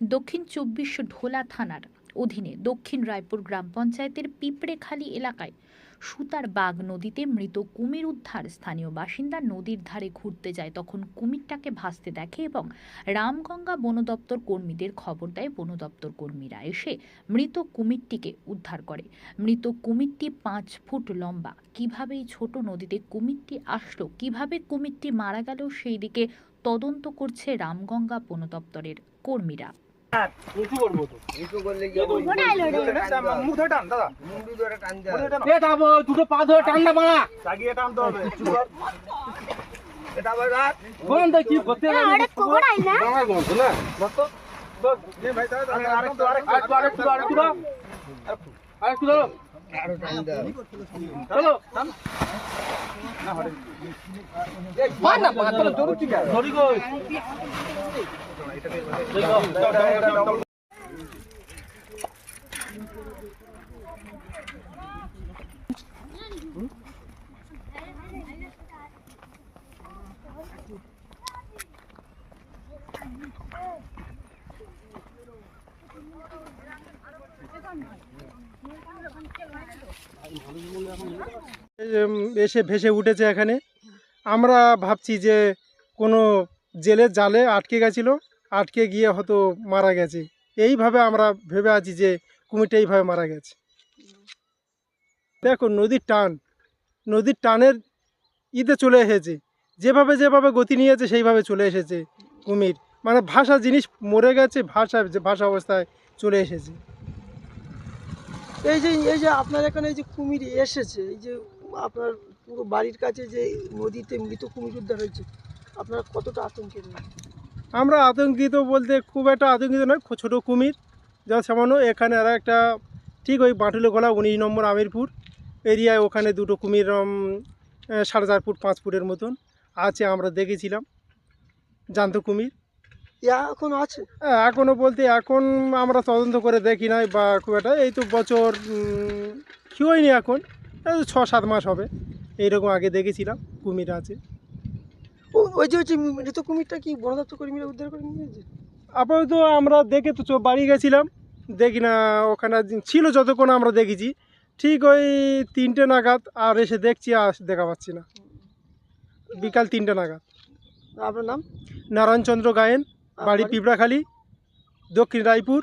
দক্ষিণ চব্বিশ ঢোলা থানার অধীনে দক্ষিণ রায়পুর গ্রাম পঞ্চায়েতের পিঁপড়েখালি এলাকায় সুতার বাগ নদীতে মৃত কুমির উদ্ধার। স্থানীয় বাসিন্দা নদীর ধারে ঘুরতে যায়, তখন কুমিরটাকে ভাসতে দেখে এবং রামগঙ্গা বন দপ্তর কর্মীদের খবর দেয়। বন দপ্তর কর্মীরা এসে মৃত কুমিরটিকে উদ্ধার করে। মৃত কুমিরটি পাঁচ ফুট লম্বা। কীভাবে এই ছোট নদীতে কুমিরটি আসলো? কীভাবে কুমিরটি মারা গেল? সেই দিকে তদন্ত করছে রামগঙ্গা বন দপ্তরের কর্মীরা। তো। দাদা। তাবো দুটো পা ধরে টান্ডা মারা চাগিয়ে টানতে হবে। এটা আবার রাত বন্ধ কি করতে ডাঙায় গন্ধ না? দত্ত দত্ত জি ভাই দাদা আরেকটু আরেকটু আরেকটু আরেকটু আরেকটু দাও। আরেকটু ধরো আরও টান দাও। চলো। না হরে মার না চলো। কই এম, এসে ভেসে উঠেছে এখানে। আমরা ভাবছি যে কোনো জেলে জালে আটকে গেছিল, আটকে গিয়ে হয়তো মারা গেছে। এইভাবে আমরা ভেবে আছি যে কুমিরটা এইভাবে মারা গেছে। দেখো, নদীর টান। নদীর টানের ইতে চলে এসেছে। যেভাবে যেভাবে গতি নিয়েছে, সেইভাবে চলে এসেছে কুমির। মানে ভাষা জিনিস মরে গেছে, ভাষা ভাষা অবস্থায় চলে এসেছে। এই যে এই যে আপনার এখানে এই যে কুমির এসেছে, এই যে আপনার পুরো বাড়ির কাছে যে নদীতে মৃত কুমির উদ্ধার হয়েছে, আপনারা কতটা আতঙ্কের মধ্যে? আমরা আতঙ্কিত বলতে খুব একটা আতঙ্কিত নয় ছোট কুমির, যা সামান্য এখানে আর একটা ঠিক ওই বাঁটুলে গলা উনিশ নম্বর আমিরপুর এরিয়ায় ওখানে দুটো কুমির সাড়ে চার ফুট, পাঁচ ফুটের মতন আছে, আমরা দেখেছিলাম, জান্ত কুমির এখন আছে? হ্যাঁ, এখনও বলতে এখন আমরা তদন্ত করে দেখি নাই বা খুব একটা। এই তো বছর কি হয়নি এখন? ছ সাত মাস হবে। এইরকম আগে দেখেছিলাম কুমির আছে। ও- ওই যে ওই যে মৃত কুমিরটা কি বন দপ্তর কর্মীরা উদ্ধার করে নিয়ে গেছে? আপাতত আমরা দেখে তো বাড়ি গেছিলাম। দেখি না ওখানে ছিল যতক্ষণ আমরা দেখেছি। ঠিক ওই তিনটে নাগাদ আর এসে দেখছি আর দেখা পাচ্ছি না। বিকাল তিনটে নাগাদ। আপনার নাম? নারায়ণচন্দ্র গায়েন। বাড়ি? পিঁপড়াখালী দক্ষিণ রায়পুর